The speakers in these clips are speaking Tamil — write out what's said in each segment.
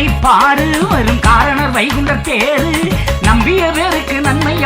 முத்துக்குடை பாரு. வரும் காரணர் வைகுண்டர் தேரு. நம்பிய பேருக்கு நன்மை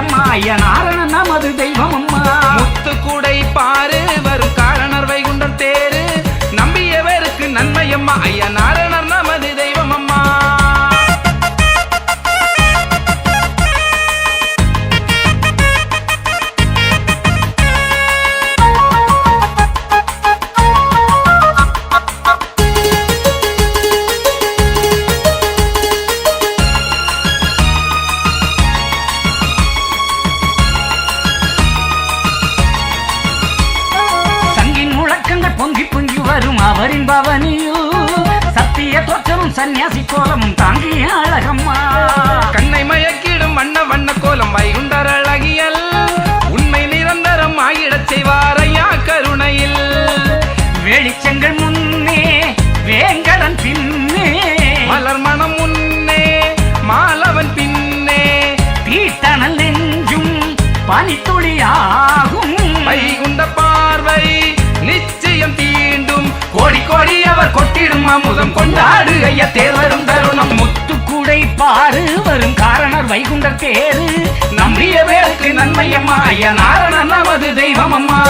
வரும் அவரின் பவனியில் சத்திய தோற்றமும் சன்னியாசி கோலமும் தாங்கிய அழகம்மா. கண்ணை மயக்கிடும் வண்ண வண்ண கோலம் வைகுண்டர் அழகியல். உண்மை நிரந்தரம் ஆகிடச் செய்வார் ஐயா கருணையில்? வெளிச்சங்கள் முன்னே வேங்கடன் பின்னே. மலர் மனம் முன்னே மாலவன் பின்னே. தீட்டணல் நெஞ்சும் பனித்துளியாகும். வைகுண்ட பார்வை நிச்சயம் தீண்டும் கோடி கோடி அவர் கொட்டிடும் அமுதம் கொண்டாடு ஐயா தேர்வரும் தருணம் முத்துக்குடை பாரு வரும் காரணர் வைகுண்டர் தேரு. நம்பிய பேருக்கு நன்மையம்மா ஐயா நாரணன் நமது தெய்வம் அம்மா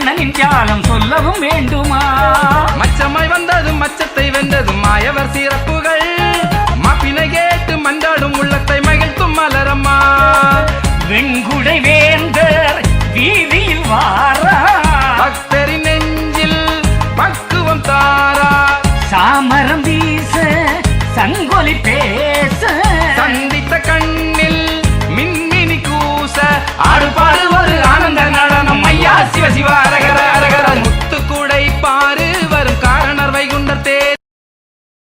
கண்ணனின் தியாகம் சொல்லவும் வேண்டுமா? மச்சமாய் வந்ததும் மச்சத்தை வென்றதும் மாயவர் சிறப்புகள். மாப்பினை கேட்டு மன்றாடும் உள்ளத்தை மகிழ்த்தும் மலரம்மா. வெண்குடை வேந்தர் வீதியில் வாரா. பக்தரின் நெஞ்சில் பக்குவம் தாரா. சாமரம் வீச சங்கொலி பேச. சந்தித்த கண்ணில் மின்மினி கூச. ஆடு பாடு ஒரு ஆனந்த நடனம் ஐயா சிவ.